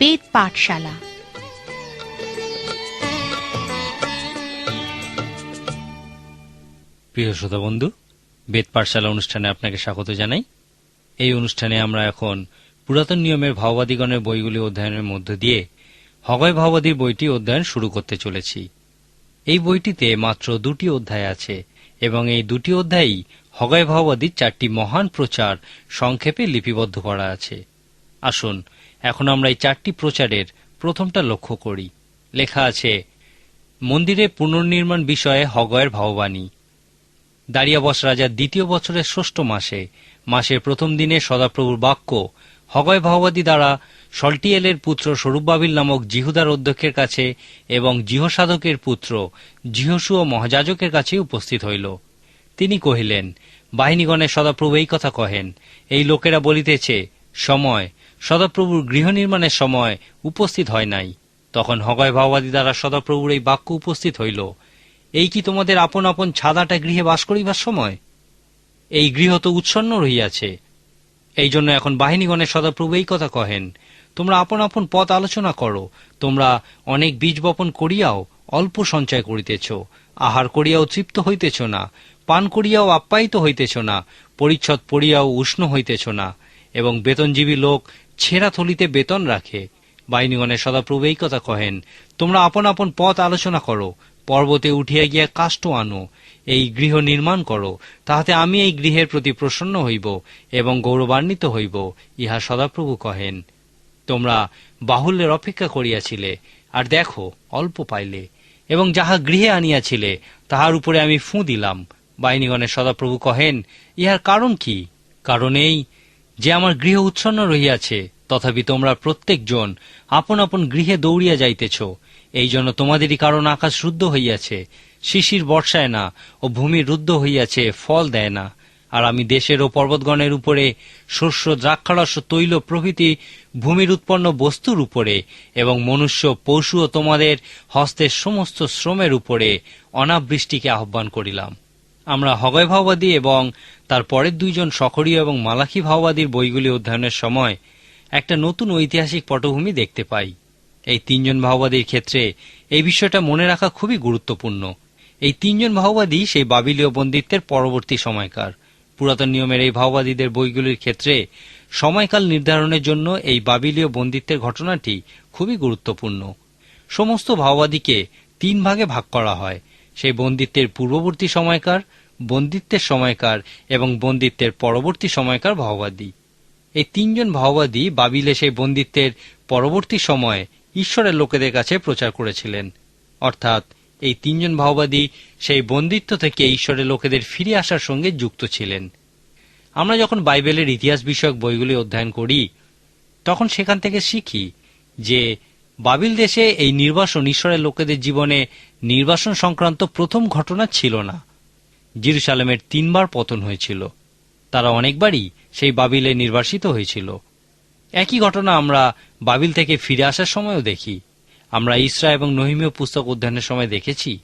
বেদ পাঠশালা। প্রিয় শ্রোতা বন্ধু, বেদ পাঠশালা অনুষ্ঠানে আপনাকে স্বাগত জানাই। এই অনুষ্ঠানে আমরা এখন পুরাতন নিয়মের ভাওবাদীগণের বইগুলি অধ্যয়নের মধ্য দিয়ে হগয় ভাওবাদীর বইটি অধ্যয়ন শুরু করতে চলেছি। এই বইটিতে মাত্র দুটি অধ্যায় আছে এবং এই দুটি অধ্যায়ই হগয় ভাওবাদীর চারটি মহান প্রচার সংক্ষেপে লিপিবদ্ধ করা আছে। আসুন এখন আমরা এই চারটি প্রচারের প্রথমটা লক্ষ্য করি। লেখা আছে, মন্দিরে পুনর্নির্মাণ বিষয়ে হগয়ের ভাববাণী। দারিয়াবস রাজার দ্বিতীয় বছরের ষষ্ঠ মাসে, মাসের প্রথম দিনে সদাপ্রভুর বাক্য, হগয় ভাওবাদী দ্বারা সল্টিয়েলের পুত্র স্বরূপবাবিল নামক জিহুদার অধ্যক্ষের কাছে এবং জিহসাধকের পুত্র জিহসু ও মহাযাজকের কাছে উপস্থিত হইল। তিনি কহিলেন বাহিনীগণের সদাপ্রভু এই কথা কহেন। এই লোকেরা বলিতেছে, সময় সদাপ্রভুর গৃহ নির্মাণের সময় উপস্থিত হয় নাই। তখন হগয় ভাওবাদী দ্বারা সদাপ্রভুর এই বাক্য উপস্থিত হইল, এই কি তোমাদের আপন আপন ছাদাটা গৃহে বাস করিবার সময়? এই গৃহ তো উচ্ছন্ন রহিয়াছে। এই জন্য এখন বাহিনীগণের সদাপ্রভু এই কথা কহেন, তোমরা আপন আপন পথ আলোচনা করো, তোমরা অনেক বীজ বপন করিয়াও অল্প সঞ্চয় করিতেছ, আহার করিয়াও তৃপ্ত হইতেছ না, পান করিয়াও আপ্যায়িত হইতেছ না, পরিচ্ছদ পড়িয়াও উষ্ণ হইতেছ না, এবং বেতনজীবী লোক ছেঁড়া থলিতে বেতন রাখে। বাহিনীগণের সদাপ্রভু এই কথা কহেন, তোমরা আপন আপন পথ আলোচনা করো, পর্বতে উঠিয়া গিয়া কাষ্ট আনো, এই গৃহ নির্মাণ করো, তাহাতে আমি এই গৃহের প্রতি প্রসন্ন হইব এবং গৌরবান্বিত হইব ইহা সদাপ্রভু কহেন। তোমরা বাহুল্যের অপেক্ষা করিয়াছিলে, আর দেখো, অল্প পাইলে, এবং যাহা গৃহে আনিয়াছিলে, তাহার উপরে আমি ফুঁ দিলাম বাহিনীগণের সদাপ্রভু কহেন। ইহার কারণ কি? কারণ এই যে আমার গৃহ উচ্ছন্ন রহিয়াছে, তথাপি তোমরা প্রত্যেকজন আপন আপন গৃহে দৌড়িয়া যাইতেছ। এই জন্য তোমাদেরই কারণ আকাশ রুদ্ধ হইয়াছে, শিশির বর্ষায় না ও ভূমি রুদ্ধ হইয়াছে, ফল দেয় না। আর আমি দেশের ও পর্বতগণের উপরে শস্য, দ্রাক্ষারস, তৈল প্রভৃতি ভূমির উৎপন্ন বস্তুর উপরে এবং মনুষ্য, পশু ও তোমাদের হস্তের সমস্ত শ্রমের উপরে অনাবৃষ্টিকে আহ্বান করিলাম। আমরা হগয় ভাওবাদী এবং তার পরের দুইজন সখরীয় এবং মালাখি ভাওবাদীর বইগুলি অধ্যয়নের সময় একটা নতুন ঐতিহাসিক পটভূমি দেখতে পাই। এই তিনজন ভাওবাদীর ক্ষেত্রে এই বিষয়টা মনে রাখা খুবই গুরুত্বপূর্ণ। এই তিনজন ভাওবাদী সেই বাবিলীয় বন্দিত্বের পরবর্তী সময়কার। পুরাতন নিয়মের এই ভাওবাদীদের বইগুলির ক্ষেত্রে সময়কাল নির্ধারণের জন্য এই বাবিলীয় বন্দিত্বের ঘটনাটি খুবই গুরুত্বপূর্ণ। সমস্ত ভাওবাদীকে তিন ভাগে ভাগ করা হয়। সেই বন্দিত্বের পূর্ববর্তী সময়কার, বন্দিত্বের সময়কার এবং বন্দিত্বের পরবর্তী সময়কার ভাওবাদী। এই তিনজন ভাওবাদী বাবিলে সেই বন্দিত্বের পরবর্তী সময়ে ঈশ্বরের লোকেদের কাছে প্রচার করেছিলেন। অর্থাৎ এই তিনজন ভাওবাদী সেই বন্দিত্ব থেকে ঈশ্বরের লোকেদের ফিরে আসার সঙ্গে যুক্ত ছিলেন। আমরা যখন বাইবেলের ইতিহাস বিষয়ক বইগুলি অধ্যয়ন করি, তখন সেখান থেকে শিখি যে বাবিল দেশে এই নির্বাসন ঈশ্বরের লোকেদের জীবনে নির্বাসন সংক্রান্ত প্রথম ঘটনা ছিল না। জিরুসালামের তিনবার পতন হয়েছিল। তারা অনেকবারই সেই বাবিলে নির্বাসিত হয়েছিল। একই ঘটনা আমরা বাবিল থেকে ফিরে আসার সময়ও দেখি। আমরা ইসরা এবং নহিমীয় পুস্তক অধ্যয়নের সময় দেখেছি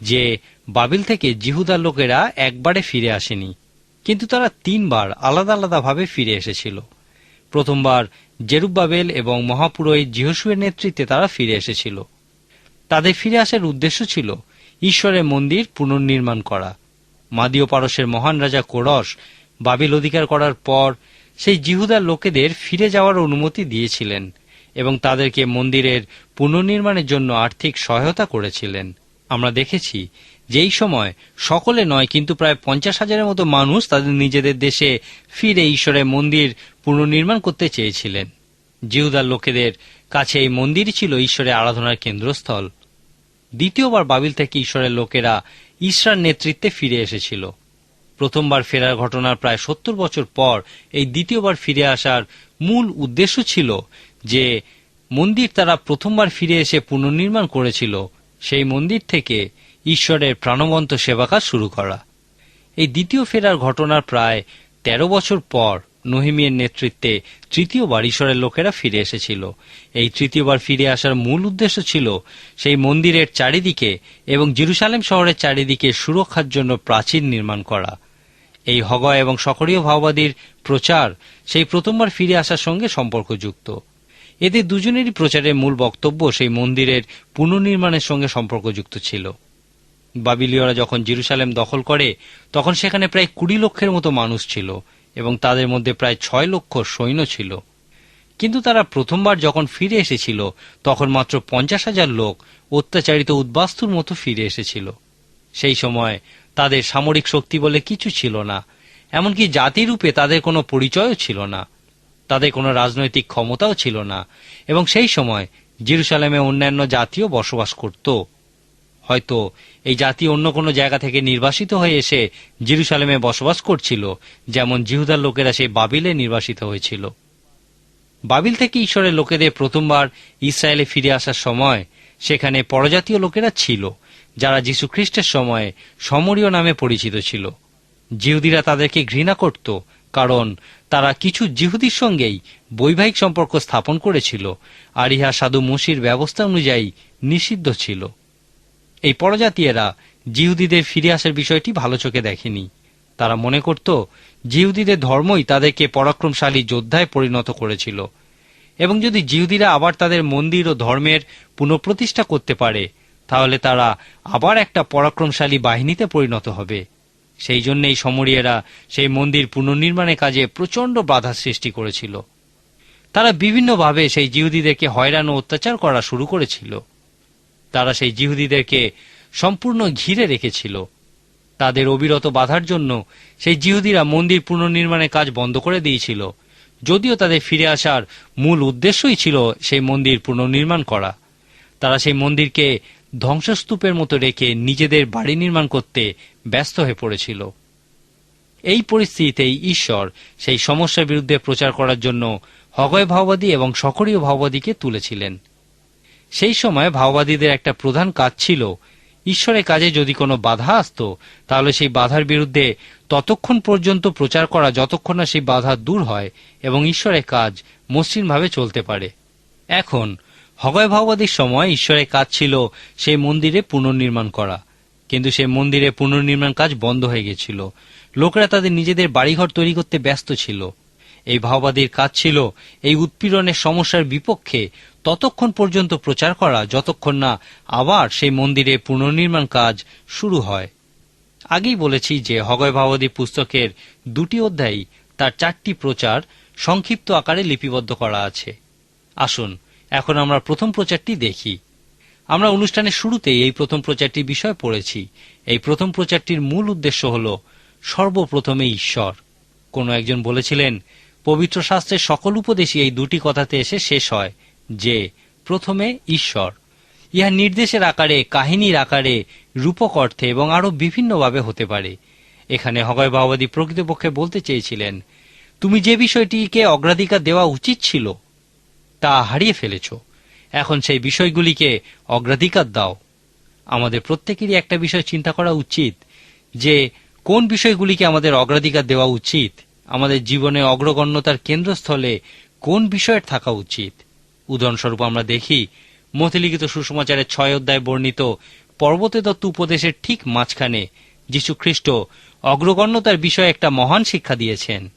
যে বাবিল থেকে জিহুদার লোকেরা একবারে ফিরে আসেনি। কিন্তু তারা তিনবার আলাদা আলাদাভাবে ফিরে এসেছিল। প্রথমবার জেরুব্বাবেল এবং মহাপুরোহিত জিহসুয়ের নেতৃত্বে তারা ফিরে এসেছিল। তাদের ফিরে আসার উদ্দেশ্য ছিল ঈশ্বরের মন্দির পুনর্নির্মাণ করা। মাদীয় পারসের মহান রাজা কোরস বাবিল অধিকার করার পর সেই জিহুদার লোকেদের ফিরে যাওয়ার অনুমতি দিয়েছিলেন এবং তাদেরকে মন্দিরের পুনর্নির্মাণের জন্য আর্থিক সহায়তা করেছিলেন। আমরা দেখেছি যে এই সময় সকলে নয়, কিন্তু প্রায় পঞ্চাশ হাজারের মতো মানুষ তাদের নিজেদের দেশে ফিরে ঈশ্বরের মন্দির পুনর্নির্মাণ করতে চেয়েছিলেন। জিহুদার লোকেদের কাছে এই মন্দির ছিল ঈশ্বরের আরাধনার কেন্দ্রস্থল। দ্বিতীয়বার বাবিল থেকে ঈশ্বরের লোকেরা ইসরার নেতৃত্বে ফিরে এসেছিল। প্রথমবার ফেরার ঘটনার প্রায় সত্তর বছর পর এই দ্বিতীয়বার ফিরে আসার মূল উদ্দেশ্য ছিল যে মন্দির তারা প্রথমবার ফিরে এসে পুনর্নির্মাণ করেছিল। সেই মন্দির থেকে ঈশ্বরের প্রাণবন্ত সেবাকাজ শুরু করা। এই দ্বিতীয় ফেরার ঘটনার প্রায় তেরো বছর পর নহিমিয়ের নেতৃত্বে তৃতীয়বার ঈশ্বরের লোকেরা ফিরে এসেছিল। এই তৃতীয়বার ফিরে আসার মূল উদ্দেশ্য ছিল সেই মন্দিরের চারিদিকে এবং জেরুসালেম শহরের চারিদিকে সুরক্ষার জন্য প্রাচীর নির্মাণ করা। এই হগয় এবং সকরীয় ভাওবাদীর প্রচার সেই প্রথমবার ফিরে আসার সঙ্গে সম্পর্কযুক্ত। এদের দুজনেরই প্রচারের মূল বক্তব্য সেই মন্দিরের পুনর্নির্মাণের সঙ্গে সম্পর্কযুক্ত ছিল। বাবিলীয়রা যখন জেরুসালেম দখল করে, তখন সেখানে প্রায় কুড়ি লক্ষের মতো মানুষ ছিল এবং তাদের মধ্যে প্রায় ছয় লক্ষ সৈন্য ছিল। কিন্তু তারা প্রথমবার যখন ফিরে এসেছিল, তখন মাত্র পঞ্চাশ হাজার লোক অত্যাচারিত উদ্বাস্তুর মতো ফিরে এসেছিল। সেই সময় তাদের সামরিক শক্তি বলে কিছু ছিল না, এমনকি জাতিরূপে তাদের কোনো পরিচয়ও ছিল না, তাদের কোনো রাজনৈতিক ক্ষমতাও ছিল না, এবং সেই সময় জেরুসালেমে অন্যান্য জাতিও বসবাস করত। হয়তো এই জাতি অন্য কোনো জায়গা থেকে নির্বাসিত হয়ে এসে জেরুসালেমে বসবাস করছিল, যেমন জিহুদার লোকেরা সেই বাবিলে নির্বাসিত হয়েছিল। বাবিল থেকে ঈশ্বরের লোকেদের প্রথমবার ইসরায়েলে ফিরে আসার সময় সেখানে পরজাতীয় লোকেরা ছিল, যারা যীশু খ্রিস্টের সময়ে সমরীয় নামে পরিচিত ছিল। জিহুদিরা তাদেরকে ঘৃণা করত, কারণ তারা কিছু জিহুদির সঙ্গেই বৈবাহিক সম্পর্ক স্থাপন করেছিল, আর ইহা সাধু মুসির ব্যবস্থা অনুযায়ী নিষিদ্ধ ছিল। এই পরজাতীয়রা জিহুদিদের ফিরে আসার বিষয়টি ভালো চোখে দেখেনি। তারা মনে করত, জিহুদিদের ধর্মই তাদেরকে পরাক্রমশালী যোদ্ধায় পরিণত করেছিল। এবং যদি জিহুদিরা আবার তাদের মন্দির ও ধর্মের পুনঃপ্রতিষ্ঠা করতে পারে, তাহলে তারা আবার একটা পরাক্রমশালী বাহিনীতে পরিণত হবে। সেই জন্যই সমরিয়েরা সেই মন্দির পুনর্নির্মাণের কাজে প্রচণ্ড বাধা সৃষ্টি করেছিল। তারা বিভিন্নভাবে সেই জিহুদিদেরকে হয়রান ও অত্যাচার করা শুরু করেছিল। তারা সেই জিহুদিদেরকে সম্পূর্ণ ঘিরে রেখেছিল। তাদের অবিরত বাধার জন্য সেই জিহুদিরা মন্দির পুনর্নির্মাণের কাজ বন্ধ করে দিয়েছিল। যদিও তাদের ফিরে আসার মূল উদ্দেশ্যই ছিল সেই মন্দির পুনর্নির্মাণ করা। তারা সেই মন্দিরকে ধ্বংসস্তূপের মতো রেখে নিজেদের বাড়ি নির্মাণ করতে ব্যস্ত হয়ে পড়েছিল। এই পরিস্থিতিতেই ঈশ্বর সেই সমস্যার বিরুদ্ধে প্রচার করার জন্য হগয় ভাওবাদী এবং সকরীয় ভাওবাদীকে তুলেছিলেন। সেই সময় ভাওবাদীদের একটা প্রধান কাজ ছিল, ঈশ্বরের কাজে যদি কোনো বাধা আসত, তাহলে সেই বাধার বিরুদ্ধে ততক্ষণ পর্যন্ত প্রচার করা, যতক্ষণ না সেই বাধা দূর হয় এবং ঈশ্বরের কাজ মসৃণভাবে চলতে পারে। এখন, হগয় ভাওবাদীর সময় ঈশ্বরের কাজ ছিল সেই মন্দিরে পুনর্নির্মাণ করা। কিন্তু সেই মন্দিরে পুনর্নির্মাণ কাজ বন্ধ হয়ে গেছিল। লোকরা তাদের নিজেদের বাড়িঘর তৈরি করতে ব্যস্ত ছিল। এই ভাওবাদীর কাজ ছিল এই উৎপীড়নের সমস্যার বিপক্ষে ততক্ষণ পর্যন্ত প্রচার করা, যতক্ষণ না আবার সেই মন্দিরে পুনর্নির্মাণ কাজ শুরু হয়। আগেই বলেছি যে হগয় ভাওবাদী পুস্তকের দুটি অধ্যায়, তার চারটি প্রচার সংক্ষিপ্ত আকারে লিপিবদ্ধ করা আছে। আসুন, এখন আমরা প্রথম প্রচারটি দেখি। আমরা অনুষ্ঠানের শুরুতেই এই প্রথম প্রচারটির বিষয় পড়েছি। এই প্রথম প্রচারটির মূল উদ্দেশ্য হল সর্বপ্রথমে ঈশ্বর। কোনো একজন বলেছিলেন পবিত্র শাস্ত্রের সকল উপদেশই এই দুটি কথাতে এসে শেষ হয়, যে প্রথমে ঈশ্বর। ইহা নির্দেশের আকারে, কাহিনীর আকারে, রূপক অর্থে এবং আরও বিভিন্নভাবে হতে পারে। এখানে হগয় বাবাদী প্রকৃতপক্ষে বলতে চেয়েছিলেন, তুমি যে বিষয়টিকে অগ্রাধিকার দেওয়া উচিত ছিল, তা হারিয়ে ফেলেছ। এখন সেই বিষয়গুলিকে অগ্রাধিকার দাও। আমাদের প্রত্যেকেরই একটা বিষয় চিন্তা করা উচিত, যে কোন বিষয়গুলিকে আমাদের অগ্রাধিকার দেওয়া উচিত আমাদের জীবনে অগ্রগণ্যতার কেন্দ্রস্থলে কোন বিষয়ের থাকা উচিত? উদাহরণস্বরূপ আমরা দেখি মতিলিখিত সুসমাচারের ছয় অধ্যায় বর্ণিত পর্বতে দত্ত উপদেশের ঠিক মাঝখানে যীশু খ্রিস্ট অগ্রগণ্যতার বিষয়ে একটা মহান শিক্ষা দিয়েছেন।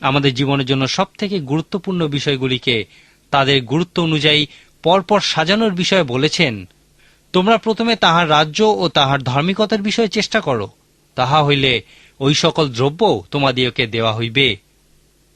আমাদের জীবনের জন্য সবথেকে গুরুত্বপূর্ণ বিষয়গুলিকে তাদের গুরুত্ব অনুযায়ী পরপর সাজানোর বিষয়ে বলেছেন। তোমরা প্রথমে তাহার রাজ্য ও তাহার ধার্মিকতার বিষয়ে চেষ্টা করো। তাহা হইলে ওই সকল দ্রব্য তোমাদিওকে দেওয়া হইবে।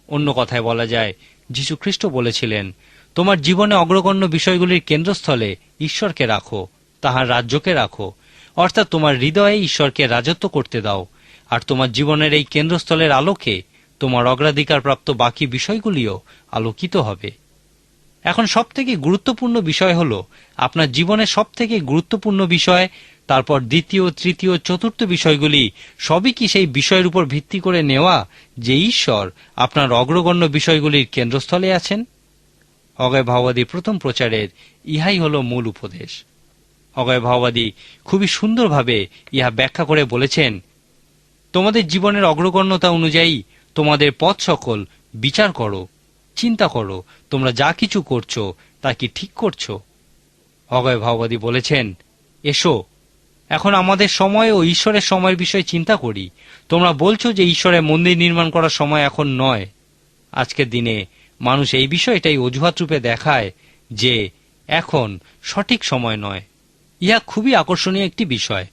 অন্য কথায় বলা যায় যীশু খ্রিস্ট বলেছিলেন, তোমার জীবনে অগ্রগণ্য বিষয়গুলির কেন্দ্রস্থলে ঈশ্বরকে রাখো, তাহার রাজ্যকে রাখো। অর্থাৎ তোমার হৃদয়ে ঈশ্বরকে রাজত্ব করতে দাও। আর তোমার জীবনের এই কেন্দ্রস্থলের আলোকে তোমার অগ্রাধিকার প্রাপ্ত বাকি বিষয়গুলিও আলোকিত হবে। এখন সবথেকে গুরুত্বপূর্ণ বিষয় হল আপনার জীবনের সবথেকে গুরুত্বপূর্ণ বিষয়, তারপর দ্বিতীয়, তৃতীয়, চতুর্থ বিষয়গুলি, সবই কি সেই বিষয়ের উপর ভিত্তি করে নেওয়া যে ঈশ্বর আপনার অগ্রগণ্য বিষয়গুলির কেন্দ্রস্থলে আছেন? অগয় ভাওবাদী প্রথম প্রচারের ইহাই হল মূল উপদেশ। অগয় ভাওবাদী খুবই সুন্দরভাবে ইহা ব্যাখ্যা করে বলেছেন, তোমাদের জীবনের অগ্রগণ্যতা অনুযায়ী তোমাদের পথ সকল বিচার করো। চিন্তা করো, তোমরা যা কিছু করছ, তা কি ঠিক করছ? অগয় ভাওবাদী বলেছেন, এসো, এখন আমাদের সময় ও ঈশ্বরের সময়ের বিষয়ে চিন্তা করি। তোমরা বলছো যে ঈশ্বরের মন্দির নির্মাণ করার সময় এখন নয়। আজকের দিনে মানুষ এই বিষয়টাই অজুহাত রূপে দেখায় যে এখন সঠিক সময় নয়। ইহা খুবই আকর্ষণীয় একটি বিষয়।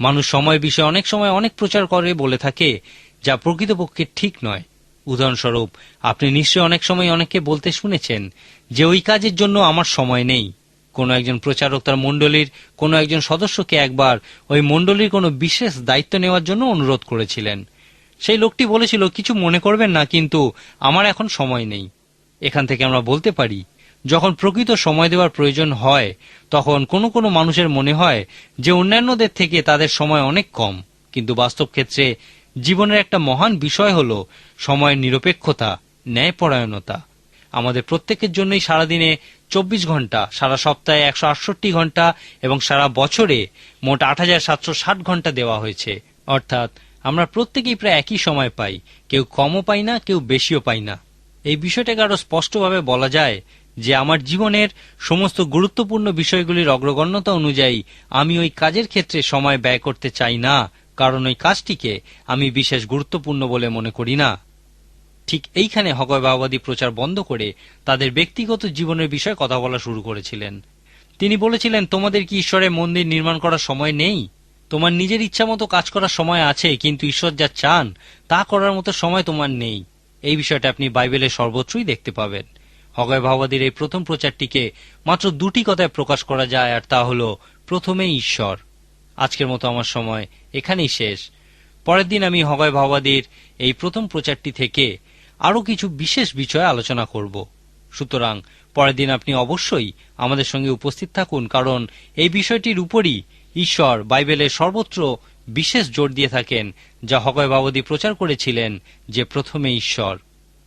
মানুষ সময় বিষয়ে অনেক সময় অনেক প্রচার করে বলে থাকে, যা প্রকৃতপক্ষে ঠিক নয়। উদাহরণস্বরূপ, আপনি নিশ্চয়ই অনেক সময় অনেককে বলতে শুনেছেন যে ওই কাজের জন্য আমার সময় নেই। কোনো একজন প্রচারক তার মণ্ডলীর কোনো একজন সদস্যকে একবার ওই মণ্ডলীর কোনো বিশেষ দায়িত্ব নেওয়ার জন্য অনুরোধ করেছিলেন। সেই লোকটি বলেছিল, কিছু মনে করবেন না, কিন্তু আমার এখন সময় নেই। এখান থেকে আমরা বলতে পারি, যখন প্রকৃত সময় দেওয়ার প্রয়োজন হয়, তখন কোনো কোনো মানুষের মনে হয় যে অন্যান্যদের থেকে তাদের সময় অনেক কম। কিন্তু বাস্তব ক্ষেত্রে জীবনের একটা মহান বিষয় হল সময়ের নিরপেক্ষতা, ন্যায়পরায়ণতা। আমাদের প্রত্যেকের জন্যই সারাদিনে চব্বিশ ঘণ্টা, সারা সপ্তাহে একশো আটষট্টি ঘণ্টা এবং সারা বছরে মোট আট হাজার সাতশো ষাট ঘণ্টা দেওয়া হয়েছে। অর্থাৎ আমরা প্রত্যেকেই প্রায় একই সময় পাই। কেউ কমও পাই না, কেউ বেশিও পাই না। এই বিষয়টাকে আরও স্পষ্টভাবে বলা যায় যে আমার জীবনের সমস্ত গুরুত্বপূর্ণ বিষয়গুলির অগ্রগণ্যতা অনুযায়ী আমি ওই কাজের ক্ষেত্রে সময় ব্যয় করতে চাই না। কারণ ওই কাজটিকে আমি বিশেষ গুরুত্বপূর্ণ বলে মনে করি না। ঠিক এইখানে হগয়বাবাদী প্রচার বন্ধ করে তাদের ব্যক্তিগত জীবনের বিষয়ে কথা বলা শুরু করেছিলেন। তিনি বলেছিলেন, তোমাদের কি ঈশ্বরের মন্দির নির্মাণ করার সময় নেই? তোমার নিজের ইচ্ছা মতো কাজ করার সময় আছে, কিন্তু ঈশ্বর যা চান, তা করার মতো সময় তোমার নেই। এই বিষয়টা আপনি বাইবেলের সর্বত্রই দেখতে পাবেন। হগয় ভাবাদীর এই প্রথম প্রচারটিকে মাত্র দুটি কথায় প্রকাশ করা যায়, আর তা হল প্রথমে ঈশ্বর। আজকের মতো আমার সময় এখানেই শেষ। পরের দিন আমি হগয় ভাবাদীর এই প্রথম প্রচারটি থেকে আরও কিছু বিশেষ বিষয় আলোচনা করব। সুতরাং পরের দিন আপনি অবশ্যই আমাদের সঙ্গে উপস্থিত থাকুন, কারণ এই বিষয়টির উপরই ঈশ্বর বাইবেলের সর্বত্র বিশেষ জোর দিয়ে থাকেন, যা হগয় বাবদী প্রচার করেছিলেন যে প্রথমে ঈশ্বর।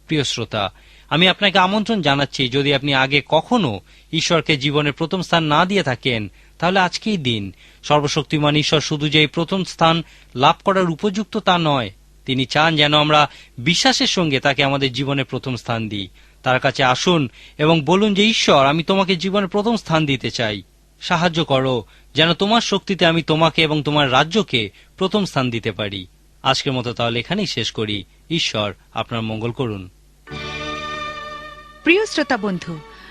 প্রিয় শ্রোতা, আমি আপনাকে আমন্ত্রণ জানাচ্ছি, যদি আপনি আগে কখনো ঈশ্বরকে জীবনের প্রথম স্থান না দিয়ে থাকেন তাহলে আজকেই দিন। সর্বশক্তিমান ঈশ্বর শুধু যে প্রথম স্থান লাভ করার উপযুক্ত তা নয়, তিনি চান যেন আমরা বিশ্বাসের সঙ্গে তাকে আমাদের জীবনে প্রথম স্থান দিই। তার কাছে আসুন এবং বলুন যে, ঈশ্বর, আমি তোমাকে জীবনে প্রথম স্থান দিতে চাই। সাহায্য করো, যেন তোমার শক্তিতে আমি তোমাকে এবং তোমার রাজ্যকে প্রথম স্থান দিতে পারি। আজকের মতো তাহলে এখানেই শেষ করি। ঈশ্বর, আপনার মঙ্গল করুন। প্রিয় শ্রোতা বন্ধু